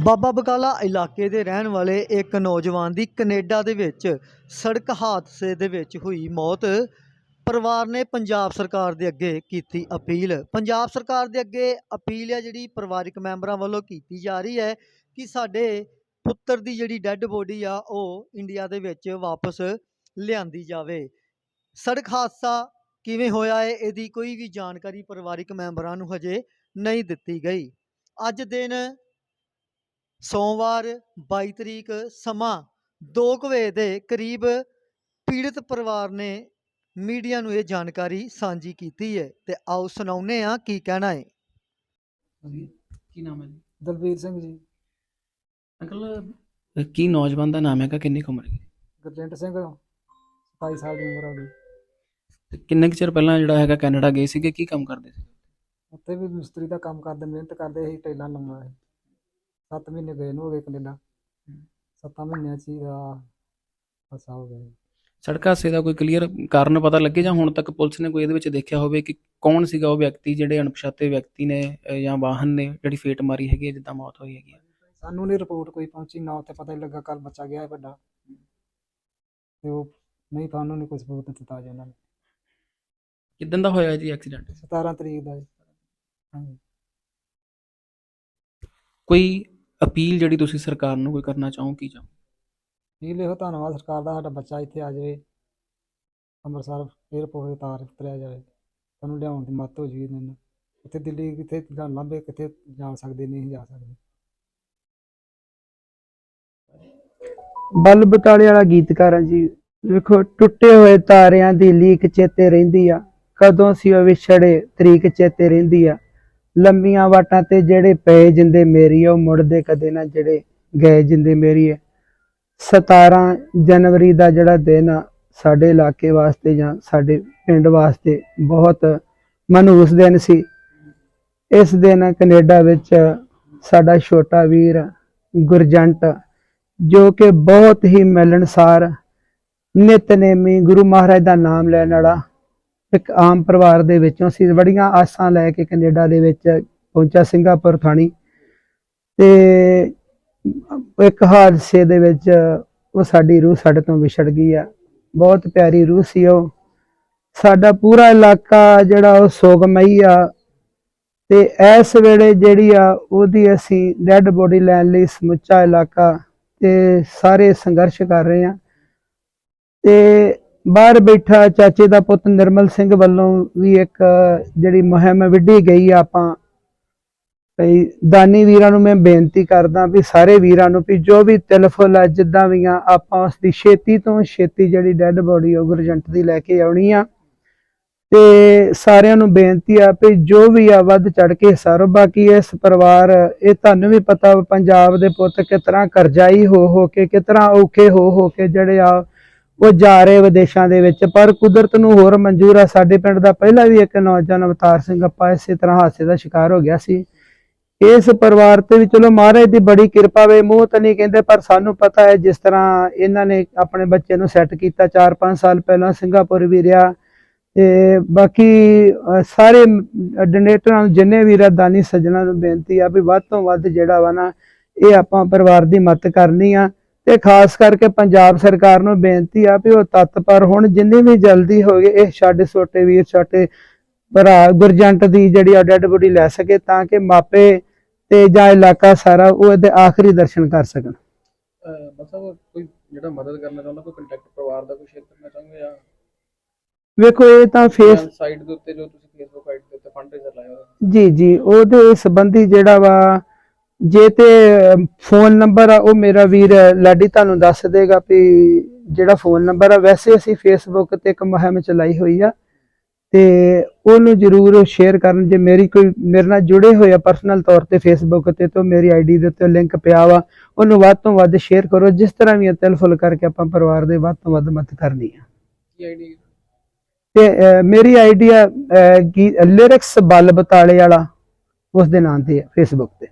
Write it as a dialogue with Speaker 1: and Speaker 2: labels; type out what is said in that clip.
Speaker 1: ਬਾਬਾ ਬਕਾਲਾ ਇਲਾਕੇ ਦੇ ਰਹਿਣ ਵਾਲੇ ਇੱਕ ਨੌਜਵਾਨ ਦੀ ਕੈਨੇਡਾ ਦੇ ਵਿੱਚ ਸੜਕ ਹਾਦਸੇ ਦੇ ਵਿੱਚ ਹੋਈ ਮੌਤ। ਪਰਿਵਾਰ ਨੇ ਪੰਜਾਬ ਸਰਕਾਰ ਦੇ ਅੱਗੇ ਕੀਤੀ ਅਪੀਲ। ਪੰਜਾਬ ਸਰਕਾਰ ਦੇ ਅੱਗੇ ਅਪੀਲ ਹੈ ਜਿਹੜੀ ਪਰਿਵਾਰਿਕ ਮੈਂਬਰਾਂ ਵੱਲੋਂ ਕੀਤੀ ਜਾ ਰਹੀ ਹੈ ਕਿ ਸਾਡੇ ਪੁੱਤਰ ਦੀ ਜਿਹੜੀ ਡੈੱਡ ਬੋਡੀ ਆ ਉਹ ਇੰਡੀਆ ਦੇ ਵਿੱਚ ਵਾਪਸ ਲਿਆਂਦੀ ਜਾਵੇ। ਸੜਕ ਹਾਦਸਾ ਕਿਵੇਂ ਹੋਇਆ ਹੈ, ਇਹਦੀ ਕੋਈ ਵੀ ਜਾਣਕਾਰੀ ਪਰਿਵਾਰਿਕ ਮੈਂਬਰਾਂ ਨੂੰ ਹਜੇ ਨਹੀਂ ਦਿੱਤੀ ਗਈ। ਅੱਜ ਦਿਨ ਸੋਮਵਾਰ 22 ਤਰੀਕ ਸਮਾਂ 2 ਵਜੇ ਦੇ ਕਰੀਬ ਪੀੜਤ ਪਰਿਵਾਰ ਨੇ ਮੀਡੀਆ ਨੂੰ ਇਹ ਜਾਣਕਾਰੀ ਸਾਂਝੀ ਕੀਤੀ ਹੈ। ਤੇ ਆਓ ਸੁਣਾਉਂਦੇ ਆ ਕੀ ਕਹਿਣਾ ਹੈ।
Speaker 2: ਹਾਂਜੀ ਕੀ ਨਾਮ ਹੈ ਜੀ?
Speaker 3: ਦਲਬੀਰ ਸਿੰਘ ਜੀ।
Speaker 2: ਅੰਕਲ ਕੀ ਨੌਜਵਾਨ ਦਾ ਨਾਮ ਹੈਗਾ? ਕਿੰਨੀ ਕੁ ਉਮਰ ਹੈ
Speaker 3: ਗੁਰਜੰਟ ਸਿੰਘ 27 ਸਾਲ ਦੀ ਉਮਰ ਉਹਦੀ।
Speaker 2: ਤੇ ਕਿੰਨੇ ਕੁ ਚਿਰ ਪਹਿਲਾਂ ਜਿਹੜਾ ਹੈਗਾ ਕੈਨੇਡਾ ਗਏ ਸੀਗੇ? ਕੀ ਕੰਮ ਕਰਦੇ ਸੀ?
Speaker 3: ਉੱਥੇ ਵੀ ਮਿਸਤਰੀ ਦਾ ਕੰਮ ਕਰਦੇ ਮਿਹਨਤ ਕਰਦੇ ਸੀ ਟੈਲਾਂ ਲਾਉਣਾ ਹੈ 7 ਮਹੀਨੇ ਗਏ ਨੂੰ ਹੋ ਗਏ ਕੈਨੇਡਾ। 7 ਮਹੀਨਿਆਂ ਚ ਹੀ ਦਾ ਫਸਾ ਹੋ ਗਿਆ
Speaker 2: ਸੜਕ ਹਾਦਸੇ ਦਾ ਕੋਈ ਕਲੀਅਰ ਕਾਰਨ ਪਤਾ ਲੱਗੇ ਜਾਂ ਹੁਣ ਤੱਕ ਪੁਲਿਸ ਨੇ ਕੋਈ ਇਹਦੇ ਵਿੱਚ ਦੇਖਿਆ ਹੋਵੇ ਕਿ ਕੌਣ ਸੀਗਾ ਉਹ ਵਿਅਕਤੀ ਜਿਹੜੇ ਅਣਪਛਾਤੇ ਵਿਅਕਤੀ ਨੇ ਜਾਂ ਵਾਹਨ ਨੇ ਜਿਹੜੀ ਫੇਟ ਮਾਰੀ ਹੈਗੀ ਹੈ ਜਿੱਦਾਂ ਮੌਤ ਹੋਈ ਹੈਗੀ
Speaker 3: ਸਾਨੂੰ ਨਹੀਂ ਰਿਪੋਰਟ ਕੋਈ ਪਹੁੰਚੀ ਨਾ ਉੱਥੇ ਪਤਾ ਹੀ ਲੱਗਾ ਕੱਲ ਬੱਚਾ ਗਿਆ ਹੈ ਵੱਡਾ। ਤੇ ਉਹ ਨਹੀਂ ਤੁਹਾਨੂੰ ਨਹੀਂ ਕੁਝ ਸਬੂਤ ਦਿੱਤਾ ਜੀ ਉਹਨਾਂ ਨੇ।
Speaker 2: ਕਿਦਾਂ ਦਾ ਹੋਇਆ ਜੀ ਐਕਸੀਡੈਂਟ
Speaker 3: 17 ਤਰੀਕ ਦਾ ਜੀ। ਹਾਂਜੀ।
Speaker 2: ਕੋਈ ਅਪੀਲ ਜਿਹੜੀ ਤੁਸੀਂ ਸਰਕਾਰ ਨੂੰ ਕੋਈ ਕਰਨਾ ਚਾਹੋ ਕੀ ਚਾਹੋ?
Speaker 3: ਇਹ ਲਿਖੋ ਧੰਨਵਾਦ ਸਰਕਾਰ ਦਾ ਸਾਡਾ ਬੱਚਾ ਇੱਥੇ ਆ ਜਾਵੇ ਅੰਮ੍ਰਿਤਸਰ 에ਅਰਪੋਰਟ ਉਤਾਰ ਉਤਰਿਆ ਜਾਵੇ ਸਾਨੂੰ ਲਿਆਉਣ ਦੀ ਮੱਤ ਹੋ ਜੀ ਇਹਨਾਂ ਨੂੰ। ਕਿੱਥੇ ਦਿੱਲੀ ਕਿੱਥੇ ਜਾਂ ਲਾਂਬੇ ਕਿੱਥੇ ਜਾ ਸਕਦੇ ਨਹੀਂ ਜਾ ਸਕਦੇ।
Speaker 4: ਬਲ ਬਟਾਲੇ ਵਾਲਾ ਗੀਤਕਾਰ ਆ ਜੀ ਵੇਖੋ ਟੁੱਟੇ ਹੋਏ ਤਾਰਿਆਂ ਦੀ ਲੀਕ ਚੇਤੇ ਰਹਿੰਦੀ ਆ ਕਦੋਂ ਸੀ ਉਹ ਵਿਛੜੇ ਤਰੀਕ ਚੇਤੇ ਰਹਿੰਦੀ ਆ। ਲੰਮੀਆਂ ਵਾਟਾਂ ਤੇ ਜਿਹੜੇ ਪਏ ਜਿੰਦੇ ਮੇਰੀ ਆ, ਉਹ ਮੁੜਦੇ ਕਦੇ ਨਾ ਜਿਹੜੇ ਗਏ ਜਿੰਦੇ ਮੇਰੀ ਹੈ 17 ਜਨਵਰੀ ਦਾ ਜਿਹੜਾ ਦਿਨ ਆ ਸਾਡੇ ਇਲਾਕੇ ਵਾਸਤੇ ਜਾਂ ਸਾਡੇ ਪਿੰਡ ਵਾਸਤੇ ਬਹੁਤ ਮਨਹੂਸ ਦਿਨ ਸੀ। ਇਸ ਦਿਨ ਕੈਨੇਡਾ ਵਿੱਚ ਸਾਡਾ ਛੋਟਾ ਵੀਰ ਗੁਰਜੰਟ ਜੋ ਕਿ ਬਹੁਤ ਹੀ ਮਿਲਣਸਾਰ ਨਿਤਨੇਮੀ ਗੁਰੂ ਮਹਾਰਾਜ ਦਾ ਨਾਮ ਲੈਣ ਵਾਲਾ ਇੱਕ ਆਮ ਪਰਿਵਾਰ ਦੇ ਵਿੱਚੋਂ ਸੀ ਬੜੀਆਂ ਆਸਾਂ ਲੈ ਕੇ ਕੈਨੇਡਾ ਦੇ ਵਿੱਚ ਪਹੁੰਚਾ ਸਿੰਗਾਪੁਰ ਥਾਣੀ। ਤੇ ਇੱਕ ਹਾਦਸੇ ਦੇ ਵਿੱਚ ਉਹ ਸਾਡੀ ਰੂਹ ਸਾਡੇ ਤੋਂ ਵਿਛੜ ਗਈ ਆ। ਬਹੁਤ ਪਿਆਰੀ ਰੂਹ ਸੀ ਉਹ। ਸਾਡਾ ਪੂਰਾ ਇਲਾਕਾ ਜਿਹੜਾ ਉਹ ਸੋਗਮਈ ਆ। ਤੇ ਇਸ ਵੇਲੇ ਜਿਹੜੀ ਆ, ਉਹਦੀ ਅਸੀਂ ਡੈੱਡ ਬੋਡੀ ਲੈਣ ਲਈ ਸਮੁੱਚਾ ਇਲਾਕਾ ਤੇ ਸਾਰੇ ਸੰਘਰਸ਼ ਕਰ ਰਹੇ ਆ। ਤੇ ਬਾਹਰ ਬੈਠਾ ਚਾਚੇ ਦਾ ਪੁੱਤ ਨਿਰਮਲ ਸਿੰਘ ਵੱਲੋਂ ਵੀ ਇੱਕ, ਜਿਹੜੀ ਮੁਹਿੰਮ ਵਿੱਢੀ ਗਈ ਆ ਆਪਾਂ। ਭਈ ਦਾਨੀ ਵੀਰਾਂ ਨੂੰ ਮੈਂ ਬੇਨਤੀ ਕਰਦਾ ਵੀ ਸਾਰੇ ਵੀਰਾਂ ਨੂੰ ਵੀ ਜੋ ਵੀ ਤਿਲਫੁਲ ਆ, ਜਿੱਦਾਂ ਵੀ ਆ, ਆਪਾਂ ਉਸ ਦੀ ਛੇਤੀ ਤੋਂ ਛੇਤੀ ਜਿਹੜੀ ਡੈੱਡ ਬੋਡੀ ਉਹ ਗੁਰਜੰਟ ਦੀ ਲੈ ਕੇ ਆਉਣੀ ਆ। ਤੇ ਸਾਰਿਆਂ ਨੂੰ ਬੇਨਤੀ ਆ ਵੀ ਜੋ ਵੀ ਆ, ਵੱਧ ਚੜ ਕੇ ਹਿੱਸਾ ਬਾਕੀ ਇਸ ਪਰਿਵਾਰ, ਇਹ ਤੁਹਾਨੂੰ ਵੀ ਪਤਾ ਪੰਜਾਬ ਦੇ ਪੁੱਤ ਕਿਸ ਤਰ੍ਹਾਂ ਕਰਜ਼ਾਈ ਹੋ ਹੋ ਕੇ, ਕਿਸ ਤਰ੍ਹਾਂ ਔਖੇ ਹੋ ਹੋ ਕੇ ਜਿਹੜੇ ਆ ਉਹ ਜਾ ਰਹੇ ਵਿਦੇਸ਼ਾਂ ਦੇ ਵਿੱਚ। ਪਰ ਕੁਦਰਤ ਨੂੰ ਹੋਰ ਮਨਜ਼ੂਰ ਆ। ਸਾਡੇ ਪਿੰਡ ਦਾ ਪਹਿਲਾਂ ਵੀ ਇੱਕ ਨੌਜਵਾਨ ਅਵਤਾਰ ਸਿੰਘ ਅੱਪਾ ਇਸੇ ਤਰ੍ਹਾਂ ਹਾਦਸੇ ਦਾ ਸ਼ਿਕਾਰ ਹੋ ਗਿਆ ਸੀ। ਇਸ ਪਰਿਵਾਰ ਤੇ ਵੀ ਚਲੋ ਮਹਾਰਾਜ ਦੀ ਬੜੀ ਕਿਰਪਾ ਵੇ। ਮੂੰਹ ਤਾਂ ਨਹੀਂ ਕਹਿੰਦੇ, ਪਰ ਸਾਨੂੰ ਪਤਾ ਹੈ ਜਿਸ ਤਰ੍ਹਾਂ ਇਹਨਾਂ ਨੇ ਆਪਣੇ ਬੱਚੇ ਨੂੰ ਸੈੱਟ ਕੀਤਾ 4-5 ਸਾਲ ਪਹਿਲਾਂ। ਸਿੰਗਾਪੁਰ ਵੀ ਰਿਹਾ। ਤੇ ਬਾਕੀ ਸਾਰੇ ਡੋਨੇਟਰਾਂ ਨੂੰ ਜਿੰਨੇ ਵੀ ਦਾਨੀ ਸੱਜਣਾ ਨੂੰ ਬੇਨਤੀ ਆ ਵੀ ਵੱਧ ਤੋਂ ਵੱਧ ਜਿਹੜਾ ਵਾ ਨਾ, ਇਹ ਆਪਾਂ ਪਰਿਵਾਰ ਦੀ ਮਦਦ ਕਰਨੀ ਆ। ਤੇ ਖਾਸ ਕਰਕੇ ਪੰਜਾਬ ਸਰਕਾਰ ਨੂੰ ਬੇਨਤੀ ਆ ਵੀ ਉਹ ਤਤਪਰ ਹੁਣ ਜਿੰਨੀ ਵੀ ਜਲਦੀ ਹੋ ਗਏ ਇਹ ਸਾਡੇ ਛੋਟੇ ਵੀਰ ਛੋਟੇ ਭਰਾ ਗੁਰਜੰਟ ਦੀ ਜਿਹੜੀ ਡੈਡ ਬੋਡੀ ਲੈ ਸਕੇ ਤਾਂ ਕਿ ਮਾਪੇ ਤੇ ਜਾਂ ਇਲਾਕਾ ਸਾਰਾ ਉਹ ਇਹਦੇ ਆਖਰੀ ਦਰਸ਼ਨ ਕਰ ਸਕਣ।
Speaker 2: ਮਤਲਬ ਕੋਈ ਜਿਹੜਾ ਮਦਦ ਕਰਨਾ ਚਾਹੁੰਦਾ ਕੋਈ ਕੰਟੈਕਟ ਪਰਿਵਾਰ ਦਾ ਕੋਈ ਸ਼ੇਅਰ ਕਰਨਾ ਚਾਹੁੰਗੇ ਜਾਂ
Speaker 4: ਵੇਖੋ ਇਹ ਤਾਂ ਫੇਸ
Speaker 2: ਸਾਈਟ ਦੇ ਉੱਤੇ ਜੋ ਤੁਸੀਂ ਫੇਸਬੁੱਕ ਆਈਡੀ ਦੇ ਉੱਤੇ ਫੰਡਰੇਜ਼ਰ ਲਾਇਆ
Speaker 4: ਜੀ ਜੀ ਉਹਦੇ ਸੰਬੰਧੀ ਜਿਹੜਾ ਵਾ ਜੇ ਤੇ ਫੋਨ ਨੰਬਰ ਆ ਉਹ ਮੇਰਾ ਵੀਰ ਲਾਡੀ ਤੁਹਾਨੂੰ ਦੱਸ ਦੇਗਾ ਵੀ ਜਿਹੜਾ ਫੋਨ ਨੰਬਰ ਆ ਵੈਸੇ ਅਸੀਂ ਫੇਸਬੁੱਕ ਤੇ ਇੱਕ ਮੁਹਿੰਮ ਚਲਾਈ ਹੋਈ ਆ ਤੇ ਉਹਨੂੰ ਜਰੂਰ ਸ਼ੇਅਰ ਕਰਨ ਜੇ ਮੇਰੀ ਕੋਈ ਮੇਰੇ ਨਾਲ ਜੁੜੇ ਹੋਏ ਆ ਪਰਸਨਲ ਤੌਰ ਤੇ ਫੇਸਬੁੱਕ ਤੇ ਤਾਂ ਮੇਰੀ ਆਈਡੀ ਦੇ ਉੱਤੇ ਲਿੰਕ ਪਿਆ ਵਾ ਉਹਨੂੰ ਵੱਧ ਤੋਂ ਵੱਧ ਸ਼ੇਅਰ ਕਰੋ ਜਿਸ ਤਰ੍ਹਾਂ ਵੀ ਤਿਲ ਫੁੱਲ ਕਰਕੇ ਆਪਾਂ ਪਰਿਵਾਰ ਦੇ ਵੱਧ ਤੋਂ ਵੱਧ ਮਦਦ ਕਰਨੀ ਆ।
Speaker 2: ਕੀ ਆਈਡੀ
Speaker 4: ਤੇ ਮੇਰੀ ਆਈਡੀ ਆ ਲਿਰਿਕਸ ਬਲ ਬਤਾਲੇ ਵਾਲਾ ਉਸ ਦੇ ਨਾਂ ਤੇ ਫੇਸਬੁੱਕ ਤੇ।